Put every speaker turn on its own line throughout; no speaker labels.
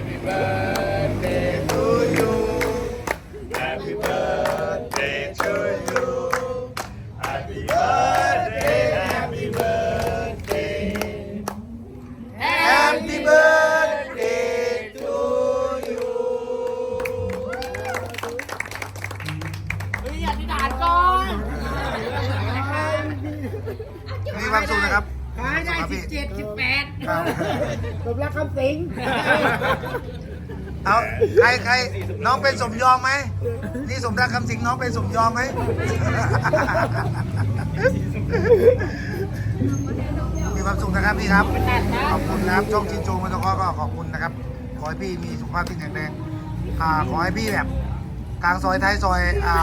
Happy
birthday
to you.
Happy
birthday to you.
Happy
birthday,
happy
birthday.
Happy birthday
to you.
เฮ้ย
อธิษฐานก่อน
มีความ
สุขนะครับ ขายได้
สิบเจ็ดสิบแปด
สมรักคำสิง
เอาใครใครน้องเป็นสมยอมไหมนี่สมรักคำสิงน้องเป็นสมยอมไหมมีความสุขนะครับพี่ครับ ขอบคุณนะครับช่องชินโจมอเตอร์คอร์ก็ขอบคุณนะครับ ขอให้พี่มีสุขภาพที่แข็งแรงอ่าขอให้พี่แบบกลางซอยท้ายซอยอ่า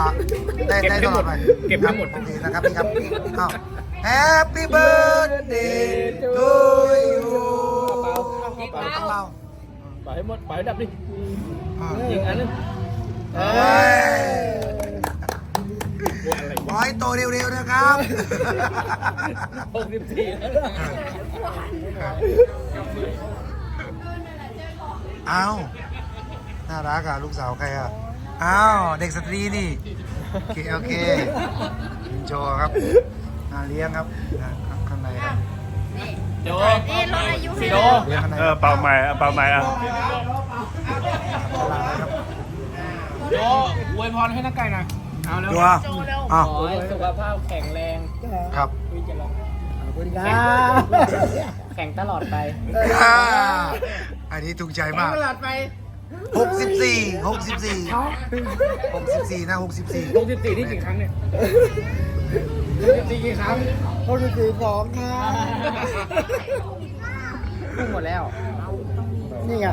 ได้ได้ตลอดไป
เก็บทั้งหมด
โอเคนะครับพี่ครับอ้าว Happy birthday to you
เปล่า
เปล่า
ปล่อยให้หมดปล่อยให้ดับดิ
อ่า
อีกอันนึง
เฮ้ยขอให้โตเร็วๆนะครับ
หกสิบสี่แล้ว
อ้าวน่ารักอะลูกสาวใครอะอ้าวเด็กสตรีนี่โอเคโอเคโจครับนาเลี้ยงครับนะข้างในครับ
โจ
นี่ลดอายุให้
โจ
เลี้ยงข้างใน
เออเป่าใหม่อะเป่าใหม่อะ
ตลาดนะครับ
โจอวยพรให้นักไก่หน่อยเอาแล้ว
ดูอะอ้าว
ขอให้สุขภาพแข็งแรง
ครับ
วิจารณ์
ขอบคุณครับ
แข็งตลอดไป
อ่าอันนี้ถูกใจมาก
ตลอดไป
64 64 64นะ64
หกสิบสี่ที่กี่ครั้งเนี่ยหกสิบสี่กี่ครั้ง
หกสิบสี่สองครับ
พุ่งหมดแล้ว
นี่ไง